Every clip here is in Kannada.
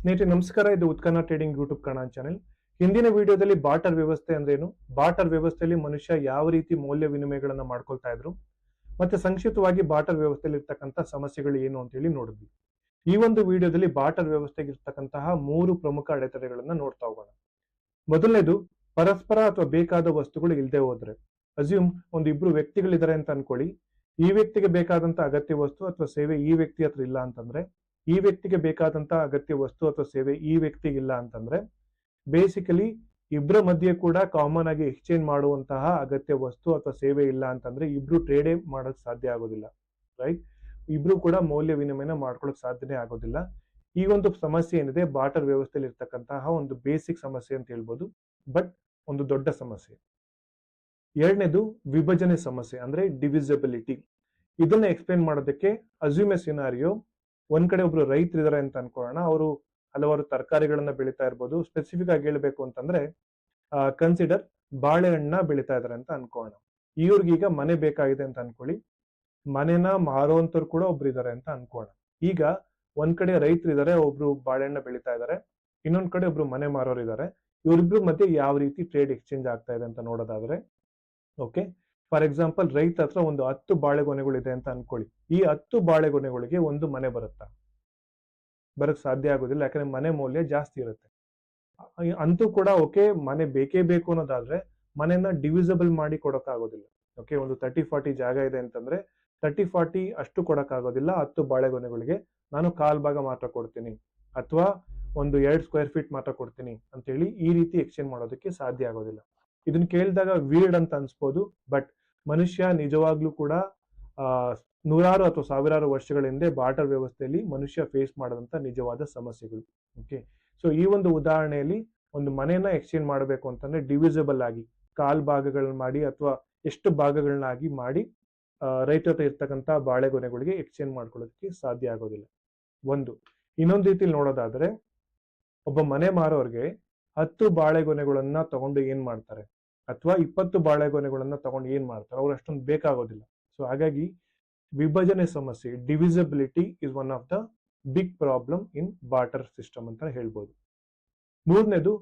ಸ್ನೇಹಿತರೆ, ನಮಸ್ಕಾರ. ಇದು ಉತ್ಕನ್ನ ಟ್ರೇಡಿಂಗ್ ಯೂಟ್ಯೂಬ್ ಕನ್ನಡ ಚಾನೆಲ್. ಹಿಂದಿನ ವಿಡಿಯೋದಲ್ಲಿ ಬಾಟರ್ ವ್ಯವಸ್ಥೆ ಅಂದ್ರೇನು? ಬಾಟರ್ ವ್ಯವಸ್ಥೆಯಲ್ಲಿ ಮನುಷ್ಯ ಯಾವ ರೀತಿ ಮೌಲ್ಯ ವಿನಿಮಯಗಳನ್ನ ಮಾಡ್ಕೊಳ್ತಾ ಇದ್ರು? ಮತ್ತೆ ಸಂಕ್ಷಿಪ್ತವಾಗಿ ಬಾಟರ್ ವ್ಯವಸ್ಥೆಯಲ್ಲಿ ಇರ್ತಕ್ಕಂಥ ಸಮಸ್ಯೆಗಳು ಏನು ಅಂತ ಹೇಳಿ ನೋಡಿದ್ವಿ. ಈ ಒಂದು ವಿಡಿಯೋದಲ್ಲಿ ಬಾಟರ್ ವ್ಯವಸ್ಥೆಗೆ ಇರ್ತಕ್ಕಂತಹ ಮೂರು ಪ್ರಮುಖ ಅಡೆತಡೆಗಳನ್ನ ನೋಡ್ತಾ ಹೋಗೋಣ. ಮೊದಲನೇದು, ಪರಸ್ಪರ ಅಥವಾ ಬೇಕಾದ ವಸ್ತುಗಳು ಇಲ್ಲದೆ ಹೋದ್ರೆ. ಅಸ್ಯೂಮ್ ಒಂದು ಇಬ್ರು ವ್ಯಕ್ತಿಗಳಿದ್ದಾರೆ ಅಂತ ಅನ್ಕೊಳ್ಳಿ. ಈ ವ್ಯಕ್ತಿಗೆ ಬೇಕಾದಂತ ಅಗತ್ಯ ವಸ್ತು ಅಥವಾ ಸೇವೆ ಈ ವ್ಯಕ್ತಿ ಹತ್ರ ಇಲ್ಲ ಅಂತಂದ್ರೆ ಈ ವ್ಯಕ್ತಿಗೆ ಬೇಕಾದಂತಹ ಅಗತ್ಯ ವಸ್ತು ಅಥವಾ ಸೇವೆ ಈ ವ್ಯಕ್ತಿಗೆ ಇಲ್ಲ ಅಂತಂದ್ರೆ ಬೇಸಿಕಲಿ ಇಬ್ಬರ ಮಧ್ಯೆ ಕೂಡ ಕಾಮನ್ ಆಗಿ ಎಕ್ಸ್ಚೇಂಜ್ ಮಾಡುವಂತಹ ಅಗತ್ಯ ವಸ್ತು ಅಥವಾ ಸೇವೆ ಇಲ್ಲ ಅಂತಂದ್ರೆ ಇಬ್ರು ಟ್ರೇಡೇ ಮಾಡಕ್ ಸಾಧ್ಯ ಆಗೋದಿಲ್ಲ ರೈಟ್ ಇಬ್ರು ಕೂಡ ಮೌಲ್ಯ ವಿನಿಮಯನ ಮಾಡ್ಕೊಳಕ್ ಸಾಧ್ಯನೇ ಆಗೋದಿಲ್ಲ. ಈ ಒಂದು ಸಮಸ್ಯೆ ಏನಿದೆ ಬಾಟರ್ ವ್ಯವಸ್ಥೆಯಲ್ಲಿ ಇರ್ತಕ್ಕಂತಹ ಒಂದು ಬೇಸಿಕ್ ಸಮಸ್ಯೆ ಅಂತ ಹೇಳ್ಬೋದು ಬಟ್ ಒಂದು ದೊಡ್ಡ ಸಮಸ್ಯೆ. ಎರಡನೇದು ವಿಭಜನೆ ಸಮಸ್ಯೆ, ಅಂದ್ರೆ ಡಿವಿಸಿಬಿಲಿಟಿ ಇದನ್ನ ಎಕ್ಸ್ಪ್ಲೇನ್ ಮಾಡೋದಕ್ಕೆ ಅಸ್ಯೂಮೆ ಸಿನಾರಿಯೋ ಒಂದ್ ಕಡೆ ಒಬ್ರು ರೈತರಿದ್ದಾರೆ ಅಂತ ಅನ್ಕೊಳ್ಳೋಣ, ಅವರು ಹಲವಾರು ತರಕಾರಿಗಳನ್ನ ಬೆಳೀತಾ ಇರ್ಬೋದು. ಸ್ಪೆಸಿಫಿಕ್ ಆಗಿ ಹೇಳ್ಬೇಕು ಅಂತಂದ್ರೆ ಕನ್ಸಿಡರ್ ಬಾಳೆಹಣ್ಣ ಬೆಳೀತಾ ಇದಾರೆ ಅಂತ ಅನ್ಕೊಳ್ಳೋಣ. ಇವ್ರಿಗೀಗ ಮನೆ ಬೇಕಾಗಿದೆ ಅಂತ ಅನ್ಕೊಳ್ಳಿ. ಮನೆನ ಮಾರುವಂತವ್ರು ಕೂಡ ಒಬ್ರು ಇದಾರೆ ಅಂತ ಅನ್ಕೊಳ್ಳೋಣ. ಈಗ ಒಂದ್ ಕಡೆ ರೈತರಿದ್ದಾರೆ ಒಬ್ರು ಬಾಳೆಹಣ್ಣ ಬೆಳೀತಾ ಇದಾರೆ. ಇನ್ನೊಂದ್ ಕಡೆ ಒಬ್ರು ಮನೆ ಮಾರೋರು ಇದಾರೆ ಇವ್ರಿಬ್ರು ಮಧ್ಯೆ ಯಾವ ರೀತಿ ಟ್ರೇಡ್ ಎಕ್ಸ್ಚೇಂಜ್ ಆಗ್ತಾ ಇದೆ ಅಂತ ನೋಡೋದಾದ್ರೆ ಓಕೆ ಫಾರ್ ಎಕ್ಸಾಂಪಲ್ ರೈತ ಹತ್ರ ಒಂದು ಹತ್ತು ಬಾಳೆಗೊನೆಗಳಿದೆ ಅಂತ ಅನ್ಕೊಳ್ಳಿ. ಈ ಹತ್ತು ಬಾಳೆಗೊನೆಗಳಿಗೆ ಒಂದು ಮನೆ ಬರುತ್ತಾ? ಬರಕ್ ಸಾಧ್ಯ ಆಗೋದಿಲ್ಲ, ಯಾಕಂದ್ರೆ ಮನೆ ಮೌಲ್ಯ ಜಾಸ್ತಿ ಇರುತ್ತೆ. ಅಂತೂ ಕೂಡ ಓಕೆ, ಮನೆ ಬೇಕೇ ಬೇಕು ಅನ್ನೋದಾದ್ರೆ ಮನೆನ ಡಿವಿಸಬಲ್ ಮಾಡಿ ಕೊಡೋಕ್ಕಾಗೋದಿಲ್ಲ. ಓಕೆ, ಒಂದು ತರ್ಟಿ ಫಾರ್ಟಿ ಜಾಗ ಇದೆ ಅಂತಂದ್ರೆ ತರ್ಟಿ ಫಾರ್ಟಿ ಅಷ್ಟು ಕೊಡೋಕ್ಕಾಗೋದಿಲ್ಲ, ಹತ್ತು ಬಾಳೆಗೊನೆಗಳಿಗೆ. ನಾನು ಕಾಲ್ ಭಾಗ ಮಾತ್ರ ಕೊಡ್ತೀನಿ. ಅಥವಾ ಒಂದು ಎರಡು ಸ್ಕ್ವೇರ್ ಫೀಟ್ ಮಾತ್ರ ಕೊಡ್ತೀನಿ ಅಂತೇಳಿ ಈ ರೀತಿ ಎಕ್ಸ್ಚೇಂಜ್ ಮಾಡೋದಕ್ಕೆ ಸಾಧ್ಯ ಆಗೋದಿಲ್ಲ. ಇದನ್ನ ಕೇಳಿದಾಗ ವೀರ್ಡ್ ಅಂತ ಅನ್ಸ್ಬೋದು ಬಟ್ ಮನುಷ್ಯ ನಿಜವಾಗ್ಲೂ ಕೂಡ ನೂರಾರು ಅಥವಾ ಸಾವಿರಾರು ವರ್ಷಗಳ ಹಿಂದೆ ಬಾಟರ್ ವ್ಯವಸ್ಥೆಯಲ್ಲಿ ಮನುಷ್ಯ ಫೇಸ್ ಮಾಡದಂತ ನಿಜವಾದ ಸಮಸ್ಯೆಗಳು ಓಕೆ ಸೊ ಈ ಒಂದು ಉದಾಹರಣೆಯಲ್ಲಿ ಒಂದು ಮನೆಯನ್ನ ಎಕ್ಸ್ಚೇಂಜ್ ಮಾಡಬೇಕು ಅಂತಂದ್ರೆ ಡಿವಿಸಿಬಲ್ ಆಗಿ, ಕಾಲ್ ಭಾಗಗಳನ್ನ ಮಾಡಿ ಅಥವಾ ಎಷ್ಟು ಭಾಗಗಳನ್ನಾಗಿ ಮಾಡಿ ರೈತರ ಇರ್ತಕ್ಕಂಥ ಬಾಳೆಗೊನೆಗಳಿಗೆ ಎಕ್ಸ್ಚೇಂಜ್ ಮಾಡ್ಕೊಳ್ಳೋದಕ್ಕೆ ಸಾಧ್ಯ ಆಗೋದಿಲ್ಲ. ಒಂದು. ಇನ್ನೊಂದು ರೀತಿಲಿ ನೋಡೋದಾದ್ರೆ, ಒಬ್ಬ ಮನೆ ಮಾರೋರ್ಗೆ ಹತ್ತು ಬಾಳೆಗೊನೆಗಳನ್ನ ತಗೊಂಡು ಏನ್ ಮಾಡ್ತಾರೆ? ಅಥವಾ ಇಪ್ಪತ್ತು ಬಾಳೆಗೊನೆಗಳನ್ನ ತಗೊಂಡು ಏನ್ ಮಾಡ್ತಾರೆ? ಅವ್ರು ಅಷ್ಟೊಂದು ಬೇಕಾಗೋದಿಲ್ಲ. ಸೊ ಹಾಗಾಗಿ ವಿಭಜನೆ ಸಮಸ್ಯೆ divisibility is one of the big problem in barter system ಅಂತ ಹೇಳ್ಬೋದು. ಮೂರನೇದು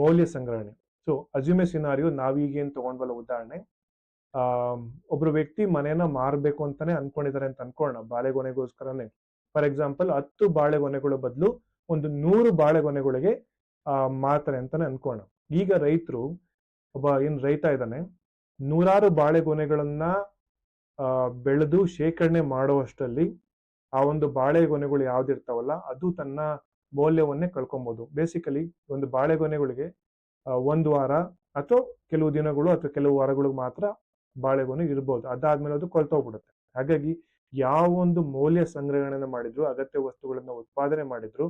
ಮೌಲ್ಯ ಸಂಗ್ರಹಣೆ. ಸೊ ಅಜ್ಯುಮೆ ಸಿನಾರಿಯೋ ನಾವೀಗೇನು ತಗೊಂಡ್ವಲ್ಲ ಉದಾಹರಣೆ ಆ ಒಬ್ರು ವ್ಯಕ್ತಿ ಮನೆಯನ್ನ ಮಾರಬೇಕು ಅಂತಾನೆ ಅನ್ಕೊಂಡಿದ್ದಾರೆ ಅಂತ ಅನ್ಕೊಳ್ಳೋಣ, ಬಾಳೆಗೊನೆಗೋಸ್ಕರನೇ. ಫಾರ್ ಎಕ್ಸಾಂಪಲ್ ಹತ್ತು ಬಾಳೆಗೊನೆಗಳ ಬದಲು ಒಂದು ನೂರು ಬಾಳೆಗೊನೆಗಳಿಗೆ ಮಾರ್ತಾರೆ ಅಂತಾನೆ ಅನ್ಕೋಣ ಈಗ ರೈತರು ಒಬ್ಬ ಏನ್ ರೈತ ಇದ್ದಾನೆ ನೂರಾರು ಬಾಳೆಗೊನೆಗಳನ್ನ ಬೆಳೆದು ಶೇಖರಣೆ ಮಾಡುವಷ್ಟರಲ್ಲಿ ಆ ಒಂದು ಬಾಳೆಗೊನೆಗಳು ಯಾವ್ದಿರ್ತಾವಲ್ಲ, ಅದು ತನ್ನ ಮೌಲ್ಯವನ್ನೇ ಕಳ್ಕೊಬಹುದು ಬೇಸಿಕಲಿ ಒಂದು ಬಾಳೆಗೊನೆಗಳಿಗೆ ಒಂದು ವಾರ ಅಥವಾ ಕೆಲವು ದಿನಗಳು ಅಥವಾ ಕೆಲವು ವಾರಗಳು ಮಾತ್ರ ಬಾಳೆಗೊನೆ ಇರ್ಬೋದು. ಅದಾದ್ಮೇಲೆ ಅದು ಕೊಳ್ತೋಗ್ಬಿಡುತ್ತೆ ಹಾಗಾಗಿ ಯಾವ ಒಂದು ಮೌಲ್ಯ ಸಂಗ್ರಹಣೆಯನ್ನು ಮಾಡಿದ್ರು, ಅಗತ್ಯ ವಸ್ತುಗಳನ್ನ ಉತ್ಪಾದನೆ ಮಾಡಿದ್ರು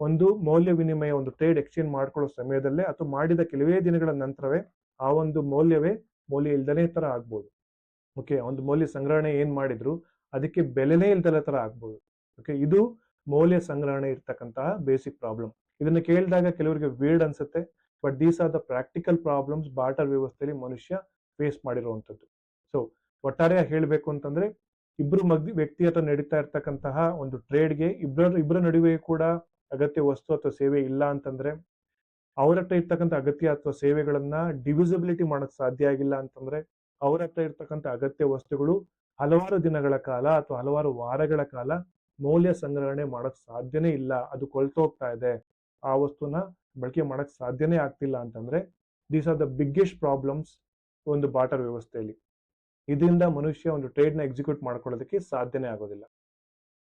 ಒಂದು ಮೌಲ್ಯ ವಿನಿಮಯ, ಒಂದು ಟ್ರೇಡ್ ಎಕ್ಸ್ಚೇಂಜ್ ಮಾಡ್ಕೊಳ್ಳೋ ಸಮಯದಲ್ಲೇ ಅಥವಾ ಮಾಡಿದ ಕೆಲವೇ ದಿನಗಳ ನಂತರವೇ ಆ ಒಂದು ಮೌಲ್ಯವೇ ಮೌಲ್ಯ ಇಲ್ದಲೇ ತರ ಆಗ್ಬೋದು. ಓಕೆ ಒಂದು ಮೌಲ್ಯ ಸಂಗ್ರಹಣೆ ಏನ್ ಮಾಡಿದ್ರು? ಅದಕ್ಕೆ ಬೆಲೆನೇ ಇಲ್ದಲೆ ತರ ಆಗ್ಬೋದು. ಓಕೆ ಇದು ಮೌಲ್ಯ ಸಂಗ್ರಹಣೆ ಇರ್ತಕ್ಕಂತಹ ಬೇಸಿಕ್ ಪ್ರಾಬ್ಲಮ್ ಇದನ್ನು ಕೇಳಿದಾಗ ಕೆಲವರಿಗೆ ವೀರ್ಡ್ ಅನ್ಸುತ್ತೆ but these are the practical problems barter ವ್ಯವಸ್ಥೆಯಲ್ಲಿ ಮನುಷ್ಯ ಫೇಸ್ ಮಾಡಿರುವಂಥದ್ದು. ಸೊ ಒಟ್ಟಾರೆಯಾಗಿ ಹೇಳಬೇಕು ಅಂತಂದ್ರೆ, ಇಬ್ರು ಮಗ್ ವ್ಯಕ್ತಿ ಹತ್ರ ನಡೀತಾ ಇರ್ತಕ್ಕಂತಹ ಒಂದು ಟ್ರೇಡ್ಗೆ ಇಬ್ಬರ ಇಬ್ಬರ ನಡುವೆ ಕೂಡ ಅಗತ್ಯ ವಸ್ತು ಅಥವಾ ಸೇವೆ ಇಲ್ಲ ಅಂತಂದ್ರೆ, ಅವ್ರ ಹತ್ರ ಇರ್ತಕ್ಕಂಥ ಅಗತ್ಯ ಅಥವಾ ಸೇವೆಗಳನ್ನ ಡಿವಿಸಿಬಿಲಿಟಿ ಮಾಡಕ್ ಸಾಧ್ಯ ಆಗಿಲ್ಲ ಅಂತಂದ್ರೆ, ಅವ್ರ ಹತ್ರ ಇರ್ತಕ್ಕಂಥ ಅಗತ್ಯ ವಸ್ತುಗಳು ಹಲವಾರು ದಿನಗಳ ಕಾಲ ಅಥವಾ ಹಲವಾರು ವಾರಗಳ ಕಾಲ ಮೌಲ್ಯ ಸಂಗ್ರಹಣೆ ಮಾಡಕ್ ಸಾಧ್ಯನೇ ಇಲ್ಲ. ಅದು ಕೊಳ್ತೋಗ್ತಾ ಇದೆ. ಆ ವಸ್ತುನ ಬಳಕೆ ಮಾಡಕ್ ಸಾಧ್ಯನೇ ಆಗ್ತಿಲ್ಲ ಅಂತಂದ್ರೆ these are the biggest problems ಒಂದು ಬಾಟರ್ ವ್ಯವಸ್ಥೆಯಲ್ಲಿ. ಇದರಿಂದ ಮನುಷ್ಯ ಒಂದು ಟ್ರೇಡ್ನ ಎಕ್ಸಿಕ್ಯೂಟ್ ಮಾಡ್ಕೊಳ್ಳೋದಕ್ಕೆ ಸಾಧ್ಯನೇ ಆಗೋದಿಲ್ಲ.